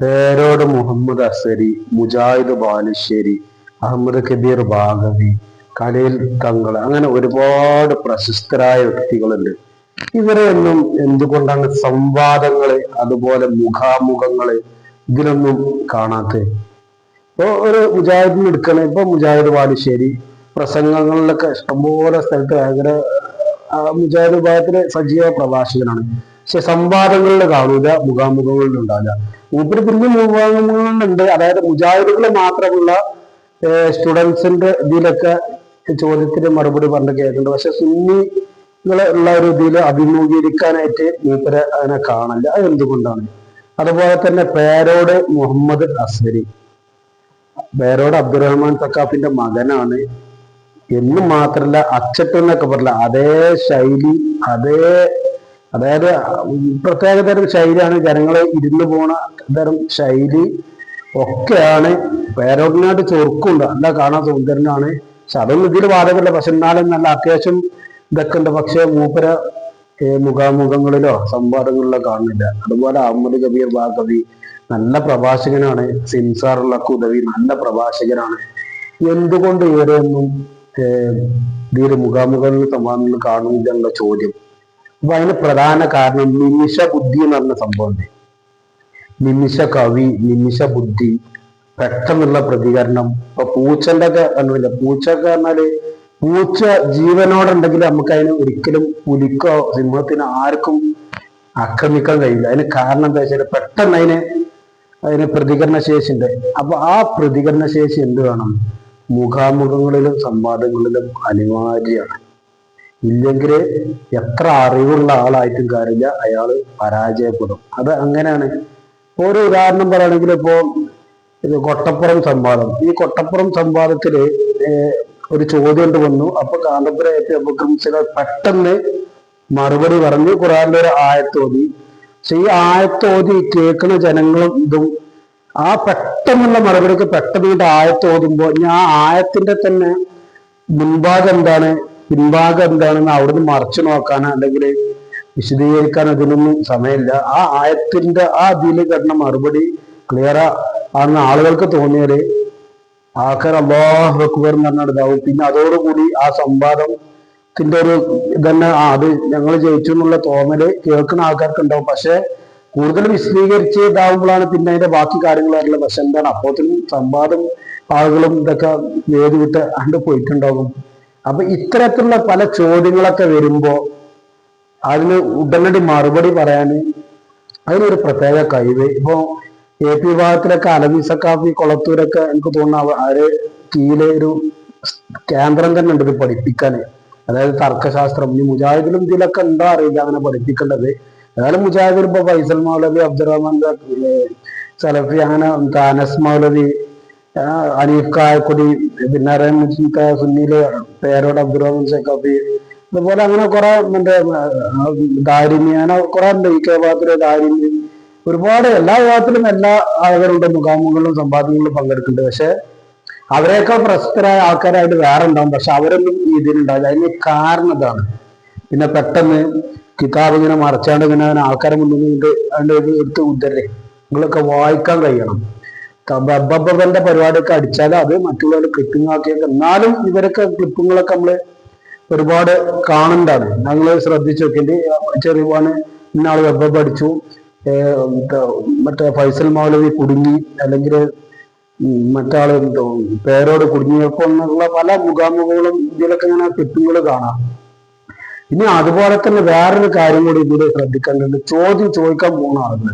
പേരോട് മുഹമ്മദ് അസരി മുജാഹിദ് ബാലുശ്ശേരി അഹമ്മദ് കബീർ ബാഗവി കലയിൽ തങ്ങൾ അങ്ങനെ ഒരുപാട് പ്രശസ്തരായ വ്യക്തികളുണ്ട്. ഇവരെയൊന്നും എന്തുകൊണ്ടാണ് സംവാദങ്ങൾ അതുപോലെ മുഖാമുഖങ്ങൾ ഇതിലൊന്നും കാണാത്തത്? ഇപ്പൊ ഒരു മുജാഹിദിന് എടുക്കണേ ഇപ്പൊ മുജാഹിദ് ബാലുശ്ശേരി പ്രസംഗങ്ങളിലൊക്കെ ഇഷ്ടംപോലെ സ്ഥലത്ത് ഭയങ്കര മുജാഹിദ് വിഭാഗത്തിലെ സജീവ പ്രഭാഷകനാണ്. പക്ഷെ സംവാദങ്ങളിൽ കാണൂല മുഖാമുഖങ്ങളിൽ ഉണ്ടാവില്ല. മൂപ്പര് പിന്നെ മുഖാമുഖങ്ങളുണ്ട്. അതായത് മുജാഹിദുകൾ മാത്രമുള്ള സ്റ്റുഡൻസിന്റെ ഇതിലൊക്കെ ചോദ്യത്തിന് മറുപടി പറഞ്ഞ് കേൾക്കുന്നുണ്ട് പക്ഷെ സുന്നികളെ ഉള്ള ഒരു ഇതിൽ അഭിമുഖീകരിക്കാനായിട്ട് മൂപ്പര് അതിനെ കാണില്ല അത് എന്തുകൊണ്ടാണ്? അതുപോലെ തന്നെ പേരോട് മുഹമ്മദ് അസ്വരി പേരോട് അബ്ദുറഹ്മാൻ സക്കാഫിന്റെ മകനാണ്. എന്ന് മാത്രല്ല അച്ചട്ടെന്നൊക്കെ പറഞ്ഞില്ല. അതേ ശൈലി അതേ അതായത് പ്രത്യേക തരം ശൈലിയാണ് ജനങ്ങളെ ഇരുന്ന് പോണ തരം ശൈലി ഒക്കെയാണ് പേരോടിനായിട്ട് ചെറുക്കുണ്ട് അല്ല കാണാൻ സുന്ദരനാണ്. പക്ഷെ അതൊന്നും ഇതിൽ ബാധകമല്ല. പക്ഷെ എന്നാലും നല്ല അത്യാവശ്യം ഇതൊക്കെ ഉണ്ട്. പക്ഷെ മൂപ്പര മുഖാമുഖങ്ങളിലോ സംവാദങ്ങളിലോ കാണുന്നില്ല. അതുപോലെ അഹമ്മദ് കബീർ ബാഗവി നല്ല പ്രഭാഷകനാണ്. സിൻസാറുള്ള ഉദവി നല്ല പ്രഭാഷകനാണ്. എന്തുകൊണ്ട് ഇവരെയൊന്നും ഇതിൽ മുഖാമുഖങ്ങളിൽ സംവാദങ്ങളിൽ കാണുന്നില്ല എന്നുള്ള ചോദ്യം. അപ്പൊ അതിന് പ്രധാന കാരണം നിമിഷ ബുദ്ധി എന്ന് പറഞ്ഞ സംഭവമുണ്ട് നിമിഷ കവി നിമിഷ ബുദ്ധി പെട്ടെന്നുള്ള പ്രതികരണം. ഇപ്പൊ പൂച്ചന്റെ ഒക്കെ കണ്ടില്ല പൂച്ച ഒക്കെ പറഞ്ഞാൽ പൂച്ച ജീവനോടുണ്ടെങ്കിൽ നമുക്ക് അതിന് ഒരിക്കലും പുലിക്കോ സിംഹത്തിനോ ആർക്കും ആക്രമിക്കാൻ കഴിയില്ല. അതിന് കാരണം എന്താ വെച്ചാൽ പെട്ടെന്ന് അതിന് അതിന് പ്രതികരണ ശേഷി ഉണ്ട് അപ്പൊ ആ പ്രതികരണ ശേഷി എന്ത് വേണം? മുഖാമുഖങ്ങളിലും സംവാദങ്ങളിലും അനിവാര്യമാണ്. ഇല്ലെങ്കിൽ എത്ര അറിവുള്ള ആളായിട്ടും കാര്യമില്ല. അയാൾ പരാജയപ്പെടും. അത് അങ്ങനെയാണ്. ഒരു ഉദാഹരണം പറയുകയാണെങ്കിൽ ഇപ്പോൾ ഇത് കൊട്ടപ്പുറം സംവാദം. ഈ കൊട്ടപ്പുറം സംവാദത്തിൽ ഒരു ചോദ്യം വന്നു. അപ്പൊ കാന്തപുരത്തെ അബുക്രംസികൾ പെട്ടെന്ന് മറുപടി പറഞ്ഞു. ഖുറാന്റെ ഒരു ആയത്തോതി. പക്ഷെ ഈ ആയത്തോതി കേൾക്കുന്ന ജനങ്ങളും ഇതും ആ പെട്ടെന്നുള്ള മറുപടിക്ക് പെട്ടെന്ന് ആയത്തോതുമ്പോ ഞാൻ ആ ആയത്തിന്റെ തന്നെ മുൻഭാഗം എന്താണ്? പിൻഭാഗം എന്താണെന്ന് അവിടുന്ന് മറച്ചു നോക്കാനോ അല്ലെങ്കിൽ വിശദീകരിക്കാൻ അതിനൊന്നും സമയമില്ല. ആ ആയത്തിന്റെ ആ കിടന്ന മറുപടി ക്ലിയർ ആണെന്ന് ആളുകൾക്ക് തോന്നിയാൽ ആൾക്കാർ അള്ളാഹ് അക്ബർ എന്ന് പറഞ്ഞാൽ ഇതാവും. പിന്നെ അതോടുകൂടി ആ സംവാദത്തിന്റെ ഒരു ഇതന്നെ ആ അത് ഞങ്ങൾ ജയിച്ചു എന്നുള്ള തോന്നൽ കേൾക്കുന്ന ആൾക്കാർക്ക് ഉണ്ടാവും. പക്ഷെ കൂടുതൽ വിശദീകരിച്ച് ഇതാവുമ്പോഴാണ് പിന്നെ അതിന്റെ ബാക്കി കാര്യങ്ങൾ അറിയുള്ളത് പക്ഷെ എന്താണ് അപ്പോഴത്തേനും സംവാദം ആളുകളും ഇതൊക്കെ വേദി വിട്ട് അണ്ട് പോയിട്ടുണ്ടാകും. അപ്പൊ ഇത്തരത്തിലുള്ള പല ചോദ്യങ്ങളൊക്കെ വരുമ്പോ അതിന് ഉടനടി മറുപടി പറയാന് അതിനൊരു പ്രത്യേക കഴിവ്. ഇപ്പൊ എ പി വിഭാഗത്തിലൊക്കെ അലവി സക്കാഫി കൊളത്തൂരൊക്കെ എനിക്ക് തോന്നുന്നു അവർ കീഴിലെ ഒരു കേന്ദ്രം തന്നെ ഉണ്ട് ഇത് പഠിപ്പിക്കാന് അതായത് തർക്കശാസ്ത്രം. ഈ മുജാഹിദിലും ഇതിലൊക്കെ ഉണ്ടോ അറിയില്ല അങ്ങനെ പഠിപ്പിക്കേണ്ടത്. ഏതായാലും മുജാഹിദിൽ ഇപ്പൊ ഫൈസൽ മൗലവി അബ്ദുറഹ്മാൻ സലഫി അങ്ങനെ അനസ് മൗലവി അനീഫ് കായക്കൊടി പിന്നെ അറിയാൻ സുന്നിയിലെ പേരോട് അബ്ദുറഹ്മാൻ കബീർ അതുപോലെ അങ്ങനെ കുറെ മറ്റേ ദാരിമി അങ്ങനെ കുറെ ഉണ്ട് ഈ കെ ഭാഗത്തിലെ ദാരിമി. ഒരുപാട് എല്ലാ വിഭാഗത്തിലും എല്ലാ ആളുകളുടെ മുഖാമുഖങ്ങളിലും സംവാദങ്ങളിലും പങ്കെടുക്കുന്നുണ്ട്. പക്ഷെ അവരെയൊക്കെ പ്രശസ്തരായ ആൾക്കാരായിട്ട് വേറെ ഉണ്ടാവും. പക്ഷെ അവരൊന്നും ഇതിലുണ്ടാവില്ല അതിന് കാരണം ഇതാണ്. പിന്നെ പെട്ടെന്ന് കിതാബ് ഇങ്ങനെ മറച്ചാണ്ട് ഇങ്ങനെ ആൾക്കാരെ മുന്നിൽ കൊണ്ട് അതിന്റെ ഇത് എടുത്ത് ഉദ്ധരേ നിങ്ങളൊക്കെ വായിക്കാൻ കഴിയണം. ബബ്ബന്റെ പരിപാടിയൊക്കെ അടിച്ചാൽ അത് മറ്റുള്ളവർ ക്ലിപ്പിംഗ് ആക്കിയൊക്കെ എന്നാലും ഇവരൊക്കെ ക്ലിപ്പിങ്ങുകളൊക്കെ നമ്മൾ ഒരുപാട് കാണണ്ടാണ് ഞങ്ങൾ ശ്രദ്ധിച്ചു നോക്കിയിട്ട് ചെറിയവാണ് ഇന്നാൾ വെബബ് അടിച്ചു മറ്റേ- ഫൈസൽ മൗലവി കുടുങ്ങി അല്ലെങ്കിൽ മറ്റാൾ പേരോട് കുടുങ്ങിയപ്പോ എന്നുള്ള പല മുഖാമുഖങ്ങളും ഇതിലൊക്കെ ഇങ്ങനെ ക്ലിപ്പിങ്ങുകൾ കാണാം. ഇനി അതുപോലെ തന്നെ വേറൊരു കാര്യം കൂടി ഇതിൽ ശ്രദ്ധിക്കേണ്ടത് ചോദ്യം ചോദിക്കാൻ പോകുന്ന ആളുകൾ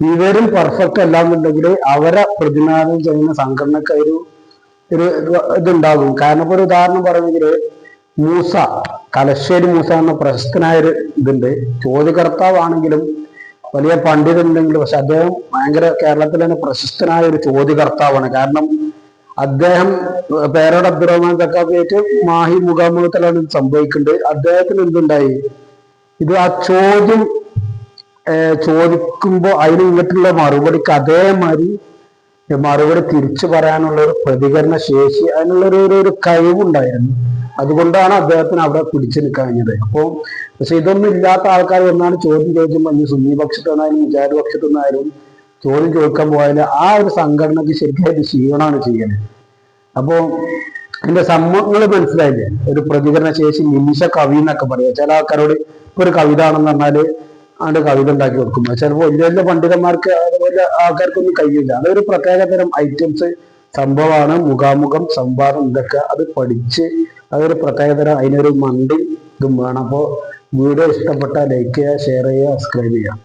ഇവരും പെർഫെക്റ്റ് അല്ല എന്നുണ്ടെങ്കിൽ അവരെ പ്രതിനിധാനം ചെയ്യുന്ന സംഘടനക്ക് ഒരു ഒരു ഇതുണ്ടാകും. കാരണം ഇപ്പൊ ഒരു ഉദാഹരണം പറയുമെങ്കിൽ മൂസ കലശ്ശേരി മൂസ എന്ന പ്രശസ്തനായ ഒരു ഇതുണ്ട്. ചോദ്യകർത്താവാണെങ്കിലും വലിയ പണ്ഡിതനുണ്ടെങ്കിലും പക്ഷെ അദ്ദേഹം ഭയങ്കര കേരളത്തിൽ തന്നെ പ്രശസ്തനായ ഒരു ചോദ്യകർത്താവാണ്. കാരണം അദ്ദേഹം പേരോട് അബ്ദുറഹ്മാൻ സക്കാഫിയായിട്ട് മാഹി മുഖാമുഖത്തിലാണ് ഇത് സംഭവിക്കുന്നത്. അദ്ദേഹത്തിന് എന്തുണ്ടായി? ഇത് ആ ചോദ്യം ഏർ ചോദിക്കുമ്പോ അതിന് ഇങ്ങോട്ടുള്ള മറുപടിക്ക് അതേമാതിരി മറുപടി തിരിച്ചു പറയാനുള്ള ഒരു പ്രതികരണ ശേഷി അതിനുള്ള ഒരു ഒരു- കഴിവുണ്ടായിരുന്നു. അതുകൊണ്ടാണ് അദ്ദേഹത്തിന് അവിടെ പിടിച്ചു നിൽക്കാൻ കഴിഞ്ഞത് അപ്പോൾ പക്ഷെ ഇതൊന്നും ഇല്ലാത്ത ആൾക്കാർ എന്നാണ് ചോദ്യം ചോദിക്കുമ്പോൾ ഈ സുന്നിപക്ഷത്തുനിന്നായാലും വിചാരപക്ഷത്തുനിന്നായാലും നിന്നായാലും വിചാര നിന്നായാലും ചോദ്യം ചോദിക്കാൻ പോയാൽ ആ ഒരു സംഘടനക്ക് ശരിക്കും ക്ഷീണമാണ് ചെയ്യുന്നത്. അപ്പോ എന്റെ സമ്മങ്ങൾ മനസ്സിലായില്ലേ? ഒരു പ്രതികരണ ശേഷി നിമിഷ കവി എന്നൊക്കെ പറയാം. ചില ആൾക്കാരോട് ഇപ്പൊ ഒരു കവിത ആണെന്ന് പറഞ്ഞാൽ ആണ്ട് കവിത ഉണ്ടാക്കി കൊടുക്കും. ചിലപ്പോൾ വലിയ വലിയ പണ്ഡിതന്മാർക്ക് അതുപോലെ ആൾക്കാർക്കൊന്നും കഴിയില്ല. അതൊരു പ്രത്യേക തരം ഐറ്റംസ് സംഭവമാണ്. മുഖാമുഖം സംവാദം ഇതൊക്കെ അത് പഠിച്ച് അതൊരു പ്രത്യേക തരം അതിനൊരു മണ്ടി ഇതും വേണം. അപ്പോൾ വീഡിയോ ഇഷ്ടപ്പെട്ടാൽ ലൈക്ക് ചെയ്യുക ഷെയർ ചെയ്യുക സബ്സ്ക്രൈബ് ചെയ്യുക.